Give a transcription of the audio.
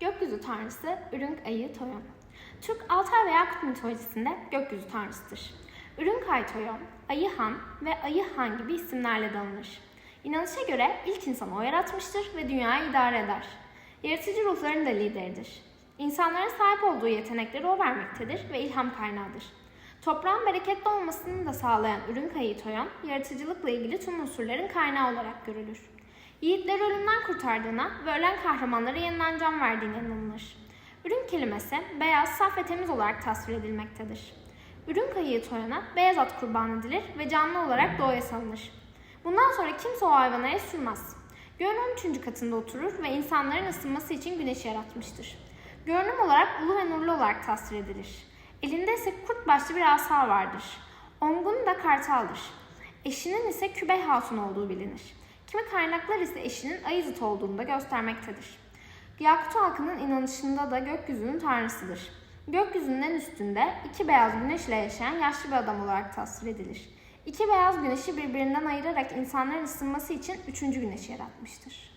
Gökyüzü tanrısı Ürünk Ayı Toyon. Türk Altay ve Yakut mitolojisinde gökyüzü tanrısıdır. Ürünk Ay Toyon, Ayı Han ve Ayı Han gibi isimlerle de anılır. İnanışa göre ilk insanı o yaratmıştır ve dünyayı idare eder. Yaratıcı ruhların da lideridir. İnsanlara sahip olduğu yetenekleri o vermektedir ve ilham kaynağıdır. Toprağın bereketli olmasını da sağlayan ürün kayığı toyon, yaratıcılıkla ilgili tüm unsurların kaynağı olarak görülür. Yiğitleri ölümden kurtardığına ve ölen kahramanlara yeniden can verdiğine inanılır. Ürün kelimesi beyaz, saf ve temiz olarak tasvir edilmektedir. Ürün kayığı toyana beyaz at kurban edilir ve canlı olarak doğaya salınır. Bundan sonra kimse o hayvana el sürmez. Göğün 13. katında oturur ve insanların ısınması için güneşi yaratmıştır. Görünüm olarak ulu ve nurlu olarak tasvir edilir. Elinde ise kurt başlı bir asa vardır. Ongun da kartaldır. Eşinin ise Kübey Hatun olduğu bilinir. Kimi kaynaklar ise eşinin Ayızıt olduğunu da göstermektedir. Yakut halkının inanışında da gökyüzünün tanrısıdır. Gökyüzünün en üstünde iki beyaz güneş ile yaşayan yaşlı bir adam olarak tasvir edilir. İki beyaz güneşi birbirinden ayırarak insanların ısınması için üçüncü güneşi yaratmıştır.